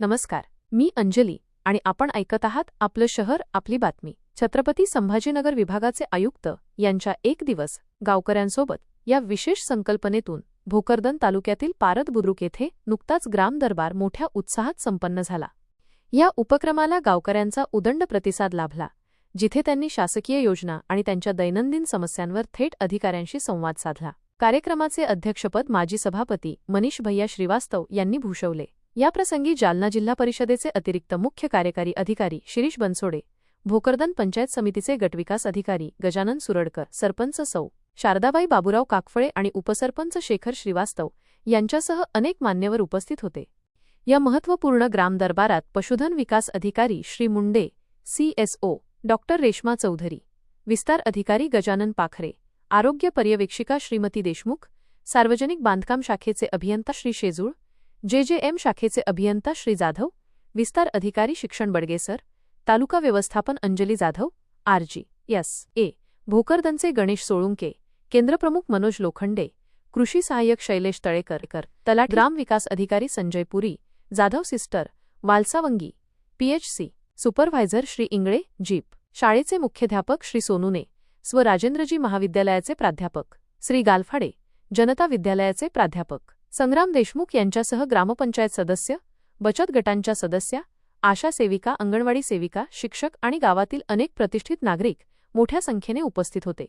नमस्कार मी अंजली आणि आपण ऐकत आहात आपलं शहर आपली बातमी. छत्रपती संभाजीनगर विभागाचे आयुक्त यांच्या एक दिवस गावकऱ्यांसोबत या विशेष संकल्पनेतून भोकरदन तालुक्यातील पारद बुद्रुक येथे नुकताच ग्राम दरबार मोठ्या उत्साहात संपन्न झाला. या उपक्रमाला गावकऱ्यांचा उदंड प्रतिसाद लाभला जिथे त्यांनी शासकीय योजना आणि त्यांच्या दैनंदिन समस्यांवर थेट अधिकाऱ्यांशी संवाद साधला. कार्यक्रमाचे अध्यक्षपद माजी सभापती मनीष भैया श्रीवास्तव यांनी भूषवले. याप्रसंगी जालना जिल्हा परिषदेचे अतिरिक्त मुख्य कार्यकारी अधिकारी शिरीष बनसोडे भोकरदन पंचायत समितीचे गटविकास अधिकारी गजानन सुरडकर सरपंच सौ शारदाबाई बाबुराव काकफळे आणि उपसरपंच शेखर श्रीवास्तव यांच्यासह अनेक मान्यवर उपस्थित होते. या महत्त्वपूर्ण ग्राम दरबारात पशुधन विकास अधिकारी श्री मुंडे सीएसओ डॉक्टर रेश्मा चौधरी विस्तार अधिकारी गजानन पाखरे आरोग्य पर्यवेक्षिका श्रीमती देशमुख सार्वजनिक बांधकाम शाखेचे अभियंता श्री शेजूळ जेजेएम शाखेचे अभियंता श्री जाधव विस्तार अधिकारी शिक्षण बडगेसर तालुका व्यवस्थापन Anjali Jadhav RG S A भोकरदनचे Ganesh Solunke केंद्रप्रमुख मनोज लोखंडे कृषी सहाय्यक शैलेश तळेकरकर तलाट ग्राम विकास अधिकारी Sanjay Puri Jadhav sister Walsawangi PHC supervisor Shri Ingle jeep शाळेचे मुख्याध्यापक श्री सोनूने स्व राजेंद्रजी महाविद्यालयाचे प्राध्यापक श्री गालफाडे जनता विद्यालयाचे प्राध्यापक. संग्राम देशमुख यांच्यासह ग्रामपंचायत सदस्य बचत गटांच्या सदस्या आशा सेविका अंगणवाडी सेविका शिक्षक आणि गावातील अनेक प्रतिष्ठित नागरिक मोठ्या संख्येने उपस्थित होते.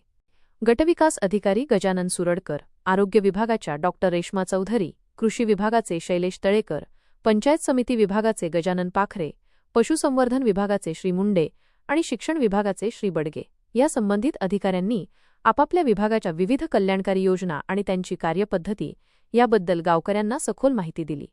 गटविकास अधिकारी गजानन सुरडकर आरोग्य विभागाच्या डॉक्टर रेश्मा चौधरी कृषी विभागाचे शैलेश तळेकर पंचायत समिती विभागाचे गजानन पाखरे पशुसंवर्धन विभागाचे श्री मुंडे आणि शिक्षण विभागाचे श्री बडगे. या संबंधित अधिकाऱ्यांनी आपापल्या विभागाच्या विविध कल्याणकारी योजना आणि त्यांची कार्यपद्धती याबद्दल गावकऱ्यांना सखोल माहिती दिली.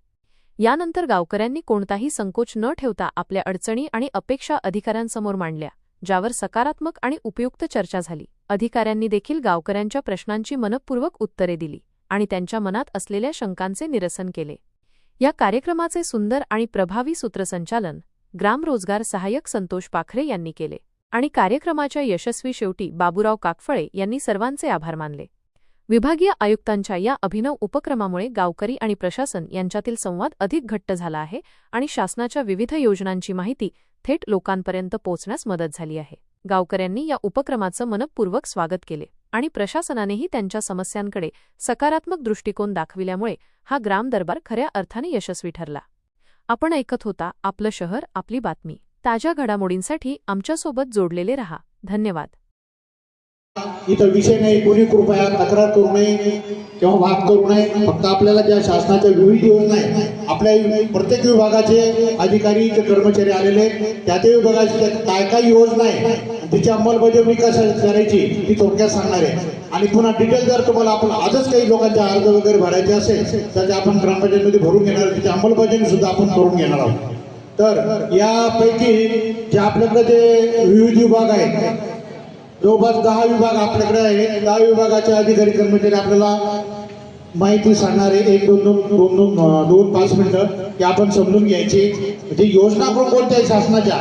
यानंतर गावकऱ्यांनी कोणताही संकोच न ठेवता आपल्या अडचणी आणि अपेक्षा अधिकाऱ्यांसमोर मांडल्या ज्यावर सकारात्मक आणि उपयुक्त चर्चा झाली. अधिकाऱ्यांनी देखील गावकऱ्यांच्या प्रश्नांची मनपूर्वक उत्तरे दिली आणि त्यांच्या मनात असलेल्या शंकांचे निरसन केले. या कार्यक्रमाचे सुंदर आणि प्रभावी सूत्रसंचालन ग्राम रोजगार सहाय्यक संतोष पाखरे यांनी केले आणि कार्यक्रमाच्या यशस्वी शेवटी बाबूराव काकफळे यांनी सर्वांचे आभार मानले. विभागीय आयुक्तांच्या या अभिनव उपक्रमामुळे गावकरी आणि प्रशासन यांच्यातील संवाद अधिक घट्ट झाला आहे आणि शासनाच्या विविध योजनांची माहिती थेट लोकांपर्यंत पोहोचण्यास मदत झाली आहे. गावकऱ्यांनी या उपक्रमाचं मनपूर्वक स्वागत केले आणि प्रशासनानेही त्यांच्या समस्यांकडे सकारात्मक दृष्टिकोन दाखविल्यामुळे हा ग्राम दरबार खऱ्या अर्थाने यशस्वी ठरला. आपण ऐकत होता आपलं शहर आपली बातमी. ताज्या घडामोडींसाठी आमच्यासोबत जोडलेले रहा. धन्यवाद. इथं विषय नाही कोणी कृपया तक्रार करू नये किंवा वाद करू नये फक्त आपल्याला ज्या शासनाच्या विविध योजना आहेत आपल्या प्रत्येक विभागाचे अधिकारी कर्मचारी आलेले आहेत. त्या त्या विभागाची काय काय योजना आहे तिची अंमलबजावणी कशा करायची ती थोडक्यात सांगणार आहे आणि पुन्हा डिटेल जर तुम्हाला आपण आजच काही लोकांचे अर्ज वगैरे भरायचे असेल तर ते आपण ग्रामपंचायतमध्ये भरून घेणार आहोत. त्याची अंमलबजावणी सुद्धा आपण करून घेणार आहोत तर यापैकी जे आपल्याकडे जे विविध विभाग आहेत जवळपास दहा विभाग आपल्याकडे आहेत दहा विभागाचे अधिकारी कर्मचारी आपल्याला माहिती सांगणारे एक दोन दोन दोन दोन दोन पाच मिनिटं की आपण समजून घ्यायची. म्हणजे योजना आपण कोणत्या शासनाच्या.